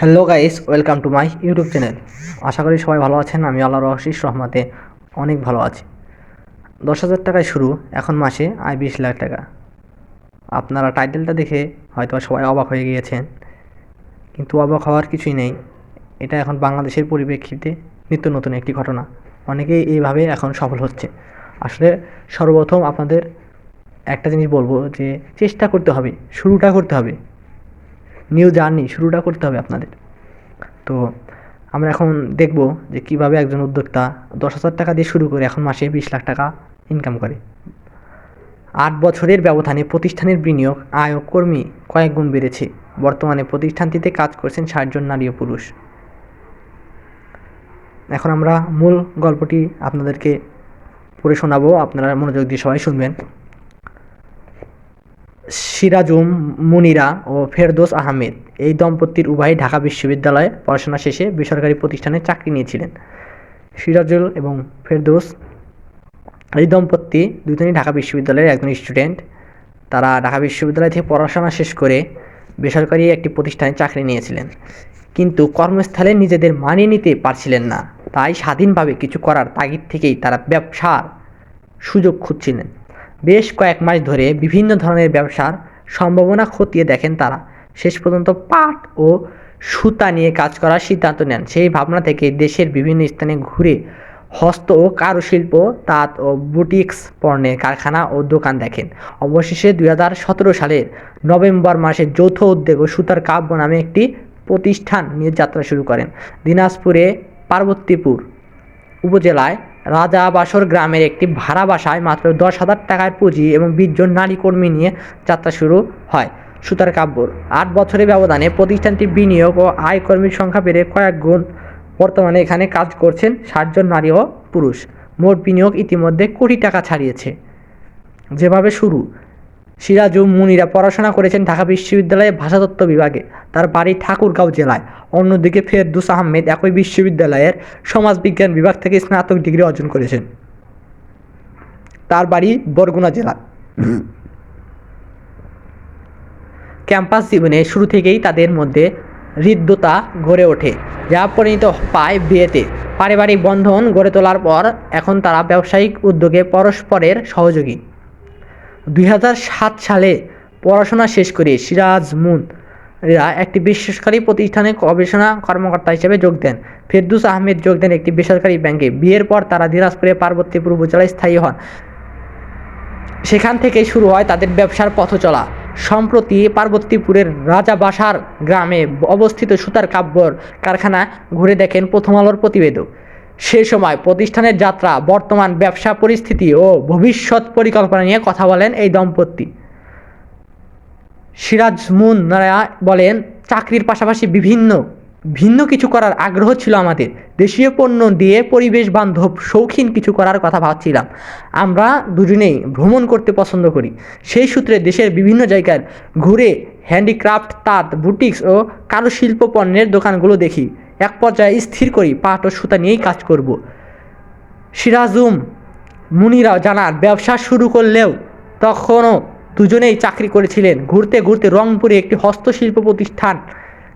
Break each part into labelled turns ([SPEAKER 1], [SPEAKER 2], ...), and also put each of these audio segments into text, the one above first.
[SPEAKER 1] Hello guys welcome to my YouTube channel আশা করি সবাই ভালো আছেন, আমি আল্লাহর আশিস রহমাতে অনেক ভালো আছি। দশ হাজার টাকায় শুরু, এখন মাসে আয় বিশ লাখ টাকা। আপনারা টাইটেলটা দেখে হয়তো সবাই অবাক হয়ে গিয়েছেন, কিন্তু অবাক হওয়ার কিছুই নেই। এটা এখন বাংলাদেশের পরিপ্রেক্ষিতে নিত্য নতুন একটি ঘটনা। অনেকেই এইভাবে এখন সফল হচ্ছে। আসলে সর্বপ্রথম আপনাদের একটা জিনিস বলব যে, চেষ্টা করতে হবে, শুরুটা করতে হবে। নিউ জার্নি শুরুটা করতে হবে আপনাদের। তো আমরা এখন দেখব যে কীভাবে একজন উদ্যোক্তা দশ হাজার টাকা দিয়ে শুরু করে এখন মাসে বিশ লাখ টাকা ইনকাম করে। আট বছরের ব্যবধানে প্রতিষ্ঠানের বিনিয়োগ, আয় কর্মী কয়েক গুণ বেড়েছে। বর্তমানে প্রতিষ্ঠানটিতে কাজ করছেন ষাটজন নারী ও পুরুষ। এখন আমরা মূল গল্পটি আপনাদেরকে পড়ে শোনাবো। আপনারা মনোযোগ দিয়ে সবাই শুনবেন। সিরাজুম মুনিরা ও ফেরদোস আহমেদ এই দম্পতির উভয়ই ঢাকা বিশ্ববিদ্যালয়ে পড়াশোনা শেষে বেসরকারি প্রতিষ্ঠানে চাকরি নিয়েছিলেন। সিরাজুল এবং ফেরদোস এই দম্পতি দুজনই ঢাকা বিশ্ববিদ্যালয়ের একজন স্টুডেন্ট। তারা ঢাকা বিশ্ববিদ্যালয় থেকে পড়াশোনা শেষ করে বেসরকারি একটি প্রতিষ্ঠানে চাকরি নিয়েছিলেন। কিন্তু কর্মস্থলে নিজেদের মানিয়ে নিতে পারছিলেন না। তাই স্বাধীনভাবে কিছু করার তাগিদ থেকেই তারা ব্যবসার সুযোগ খুঁজছিলেন। বেশ কয়েক মাস ধরে বিভিন্ন ধরনের ব্যবসার সম্ভাবনা খতিয়ে দেখেন তারা। শেষ পর্যন্ত পাট ও সুতা নিয়ে কাজ করার সিদ্ধান্ত নেন। সেই ভাবনা থেকে দেশের বিভিন্ন স্থানে ঘুরে হস্ত ও কারুশিল্প, তাঁত ও বুটিক্স, পণ্যের কারখানা ও দোকান দেখেন। অবশেষে দু হাজার সতেরো সালের নভেম্বর মাসে যৌথ উদ্যোগ ও সুতার কাব্য নামে একটি প্রতিষ্ঠান নিয়ে যাত্রা শুরু করেন। দিনাজপুরে পার্বতীপুর উপজেলায় রাজাবাসর গ্রামের একটি ভাড়া বাসায় মাত্র দশ হাজার টাকার পুঁজি এবং বিশজন নারী কর্মী নিয়ে যাত্রা শুরু হয়। সুতার কাব্যর আট বছরের ব্যবধানে প্রতিষ্ঠানটি বিনিয়োগ ও আয় কর্মীর সংখ্যা বেড়ে কয়েক গুণ। বর্তমানে এখানে কাজ করছেন ষাটজন নারী ও পুরুষ। মোট বিনিয়োগ ইতিমধ্যে কোটি টাকা ছাড়িয়েছে। যেভাবে শুরু সিরাজু মুনিরা পড়াশোনা করেছেন ঢাকা বিশ্ববিদ্যালয়ে ভাষাতত্ত্ব বিভাগে। তার বাড়ি ঠাকুরগাঁও জেলায়। অন্যদিকে ফেরদুস আহমেদ একই বিশ্ববিদ্যালয়ের সমাজবিজ্ঞান বিভাগ থেকে স্নাতক ডিগ্রি অর্জন করেছেন। তার বাড়ি বরগুনা জেলায়। ক্যাম্পাস জীবনে শুরু থেকেই তাদের মধ্যে হৃদ্যতা গড়ে ওঠে, যা পরিণত পায় বিয়েতে। পারিবারিক বন্ধন গড়ে তোলার পর এখন তারা ব্যবসায়িক উদ্যোগে পরস্পরের সহযোগী। দুই হাজার সাত সালে পড়াশোনা শেষ করে সিরাজ মুন এরা একটি বেসরকারি প্রতিষ্ঠানে গবেষণা কর্মকর্তা হিসেবে যোগ দেন। ফেরদুস আহমেদ যোগ দেন একটি বেসরকারি ব্যাংকে। বিয়ের পর তারা দিনাজপুরে পার্বতীপুর উপজেলায় স্থায়ী হন। সেখান থেকে শুরু হয় তাদের ব্যবসার পথ চলা। সম্প্রতি পার্বতীপুরের রাজাবাসার গ্রামে অবস্থিত সুতার কাব্যর কারখানা ঘুরে দেখেন প্রথম আলোর প্রতিবেদক। সেই সময় প্রতিষ্ঠানের যাত্রা, বর্তমান ব্যবসা পরিস্থিতি ও ভবিষ্যৎ পরিকল্পনা নিয়ে কথা বলেন এই দম্পতি। সিরাজ মুন বলেন, চাকরির পাশাপাশি বিভিন্ন, ভিন্ন কিছু করার আগ্রহ ছিল আমাদের। দেশীয় পণ্য দিয়ে পরিবেশ বান্ধব শৌখিন কিছু করার কথা ভাবছিলাম। আমরা দুজনেই ভ্রমণ করতে পছন্দ করি। সেই সূত্রে দেশের বিভিন্ন জায়গার ঘুরে, হ্যান্ডিক্রাফট, তাঁত, বুটিক্স ও কারুশিল্প পণ্যের দোকানগুলো দেখি। এক পর্যায়ে স্থির করি, পাট ও সুতা নিয়েই কাজ করব। সিরাজুম মুনিরা জানার ব্যবসা শুরু করলেও তখনও দুজনেই চাকরি করেছিলেন। ঘুরতে ঘুরতে রংপুরে একটি হস্তশিল্প প্রতিষ্ঠান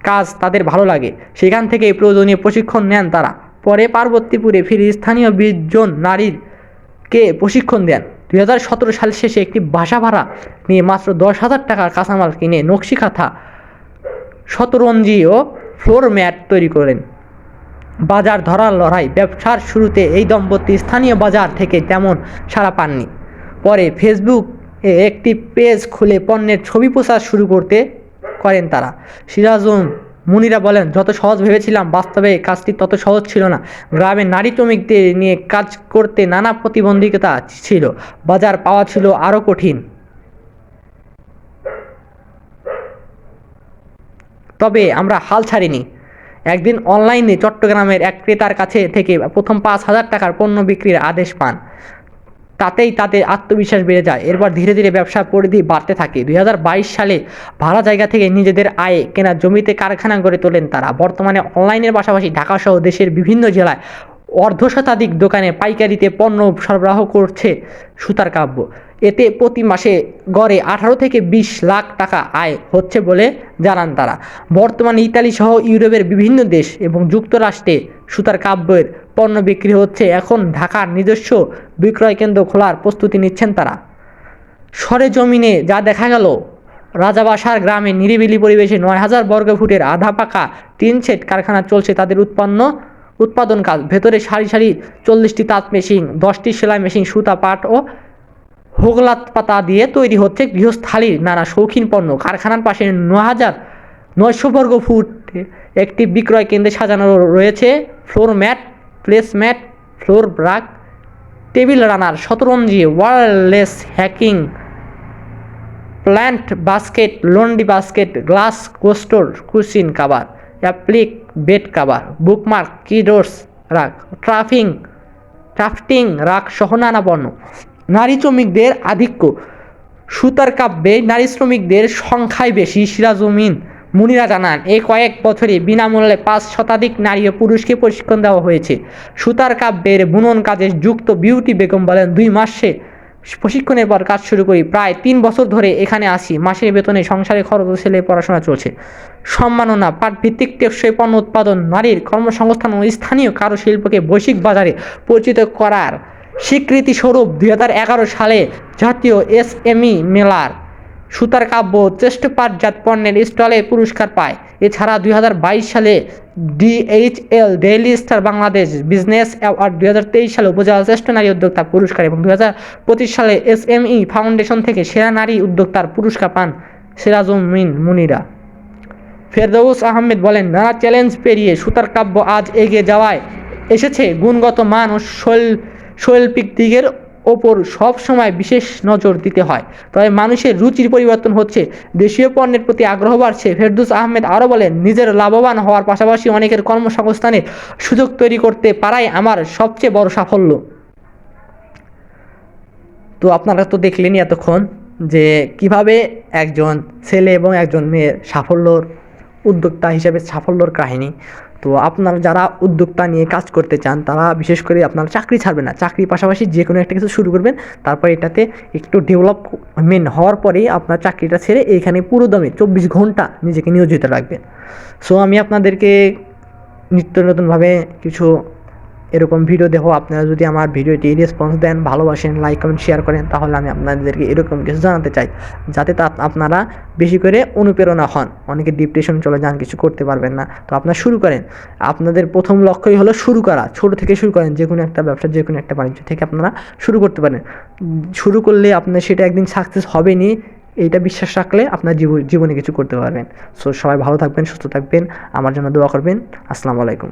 [SPEAKER 1] কাজ তাদের ভালো লাগে। সেখান থেকে প্রয়োজনীয় প্রশিক্ষণ নেন তারা। পরে পার্বতীপুরে ফিরে স্থানীয় বিশজন নারীরকে প্রশিক্ষণ দেন। দুই হাজার সতেরো সাল শেষে একটি বাসা ভাড়া নিয়ে মাত্র দশ হাজার টাকার কাঁচামাল কিনে নকশিকাথা, শতরঞ্জি ও ফ্লোর ম্যাট তৈরি করেন বাজার ধরার লড়াই, ব্যবসার শুরুতে এই দম্পতি স্থানীয় বাজার থেকে তেমন সাড়া পাননি। পরে ফেসবুক একটি পেজ খুলে পণ্যের ছবি প্রচার শুরু করতে করেন তারা। সিরাজুম মুনিরা বলেন, যত সহজ ভেবেছিলাম, বাস্তবে কাজটি তত সহজ ছিল না। গ্রামের নারী শ্রমিকদের নিয়ে কাজ করতে নানা প্রতিবন্ধকতা ছিল। বাজার পাওয়া ছিল আরও কঠিন। তবে আমরা হাল ছাড়িনি। একদিন অনলাইনে চট্টগ্রামের এক ক্রেতার কাছে থেকে প্রথম পাঁচ হাজার টাকার পণ্য বিক্রির আদেশ পান। তাতেই তাদের আত্মবিশ্বাস বেড়ে যায়। এরপর ধীরে ধীরে ব্যবসার পরিধি বাড়তে থাকে। দুই হাজার বাইশ সালে ভাড়া জায়গা থেকে নিজেদের আয়ে কেনা জমিতে কারখানা গড়ে তোলেন তারা। বর্তমানে অনলাইনের পাশাপাশি ঢাকাসহ দেশের বিভিন্ন জেলায় অর্ধশতাধিক দোকানে পাইকারিতে পণ্য সরবরাহ করছে সুতার কাব্য। এতে প্রতি মাসে গড়ে আঠারো থেকে বিশ লাখ টাকা আয় হচ্ছে বলে জানান তারা। বর্তমানে ইতালি সহ ইউরোপের বিভিন্ন দেশ এবং যুক্তরাষ্ট্রে সুতার কাব্যের পণ্য বিক্রি হচ্ছে। এখন ঢাকার নিজস্ব বিক্রয় কেন্দ্র খোলার প্রস্তুতি নিচ্ছেন তারা। সরেজমিনে যা দেখা গেল, রাজাবাসার গ্রামে নিরিবিলি পরিবেশে নয় হাজার বর্গফুটের আধা পাকা তিন সেট কারখানা চলছে তাদের উৎপন্ন, উৎপাদন কাজ। ভেতরে সারি সারি চল্লিশটি তাঁত মেশিন, দশটি সেলাই মেশিন, সুতা, পাট ও হোগলাত পাতা দিয়ে তৈরি হচ্ছে গৃহস্থালির নানা শৌখিন পণ্য। কারখানার পাশে ন হাজার নয়শো বর্গ ফুট একটি বিক্রয় কেন্দ্রে সাজানো রয়েছে floor mat, place mat, floor BRAC table runner, শতরঞ্জি, ওয়ারলেস hacking, plant basket laundry basket, glass coaster cushion cover, applique bed cover, bookmark, কিডোর্স রাখ, ট্রাফিং ক্রাফটিং রাখ সহ নানা পণ্য। নারী শ্রমিকদের আধিক্য। সুতার কাব্যে নারী শ্রমিকদের সংখ্যাই বেশি সিরাজউমিন মুনিরা জানান এই কয়েক বছরে বিনামূল্যে পাঁচ শতাধিক নারী ও পুরুষকে প্রশিক্ষণ দেওয়া হয়েছে। সুতার কাব্যের বুনন কাজে যুক্ত বিউটি বেগম বলেন, দুই মাসে প্রশিক্ষণের পর কাজ শুরু করি। প্রায় তিন বছর ধরে এখানে আসি, মাসের বেতনে সংসারে খরচ ছেলে পড়াশোনা চলছে। সম্মাননা পাট ভিত্তিক টেকসই পণ্য উৎপাদন, নারীর কর্মসংস্থান ও স্থানীয় কারুশিল্পকে বৈশ্বিক বাজারে পরিচিত করার স্বীকৃতি স্বরূপ দুই সালে জাতীয় এসএমই মেলার সুতার কাব্য শ্রেষ্ঠ পাটজাত পণ্যের স্টলে পুরস্কার পায়। এছাড়া দুই হাজার বাইশ সালে DHL daily star Bangladesh business award, দুই হাজার তেইশ সালে উপজেলা শ্রেষ্ঠ নারী উদ্যোক্তা পুরস্কার এবং দু হাজার পঁচিশ সালে এসএমই ফাউন্ডেশন থেকে সেরা নারী উদ্যোক্তার পুরস্কার পান সিরাজউমিন মুনিরা। ফেরদৌস আহমেদ বলেন, নানা চ্যালেঞ্জ পেরিয়ে সুতার কাব্য আজ এগিয়ে যাওয়ায় এসেছে গুণগত মান ও শৈল শৈল্পিক দিকের ওপর সব সময় বিশেষ নজর দিতে হয়। তবে মানুষের রুচির পরিবর্তন হচ্ছে। দেশীয় পণ্যের প্রতি আগ্রহ বাড়ছে। ফেরদুস আহমেদ আরও বলেন, নিজের লাভবান হওয়ার পাশাপাশি অনেকের কর্মসংস্থানের সুযোগ তৈরি করতে পারাই আমার সবচেয়ে বড় সাফল্য। তো আপনারা তো দেখলেনই এতক্ষণ যে কীভাবে একজন ছেলে এবং একজন মেয়ের সাফল্যর উদ্যোক্তা হিসেবে সাফল্যর কাহিনী। তো আপনারা যারা উদ্যোক্তা নিয়ে কাজ করতে চান, তারা বিশেষ করে আপনারা চাকরি ছাড়বেন না। চাকরির পাশাপাশি যে কোনো একটা কিছু শুরু করবেন, তারপর এটাতে একটু ডেভেলপমেন্ট হওয়ার পরেই আপনার চাকরিটা ছেড়ে এইখানে পুরো দমে চব্বিশ ঘণ্টা নিজেকে নিয়োজিত রাখবেন। সো আমি আপনাদেরকে নিত্য নতুনভাবে কিছু এরকম ভিডিও দেখো, আপনারা যদি আমার ভিডিওটি রেসপন্স দেন, ভালোবাসেন লাইক কমেন্ট শেয়ার করেন, তাহলে আমি আপনাদেরকে এরকম কিছু জানাতে চাই। যাতে তা আপনারা বেশি করে অনুপ্রেরণা হন। অনেকে ডিপ্রেশন চলে যান, কিছু করতে পারবেন না। তো আপনারা শুরু করেন। আপনাদের প্রথম লক্ষ্যই হলো শুরু করা। ছোট থেকে শুরু করেন, যে কোনো একটা ব্যবসা, যে কোনো একটা বাণিজ্য থেকে আপনারা শুরু করতে পারেন। শুরু করলে আপনার সেটা একদিন সাকসেস হবেনি, এইটা বিশ্বাস রাখলে আপনার জীবনে কিছু করতে পারবেন। সো সবাই ভালো থাকবেন, সুস্থ থাকবেন। আমার জন্য দোয়া করবেন। আসসালামু আলাইকুম।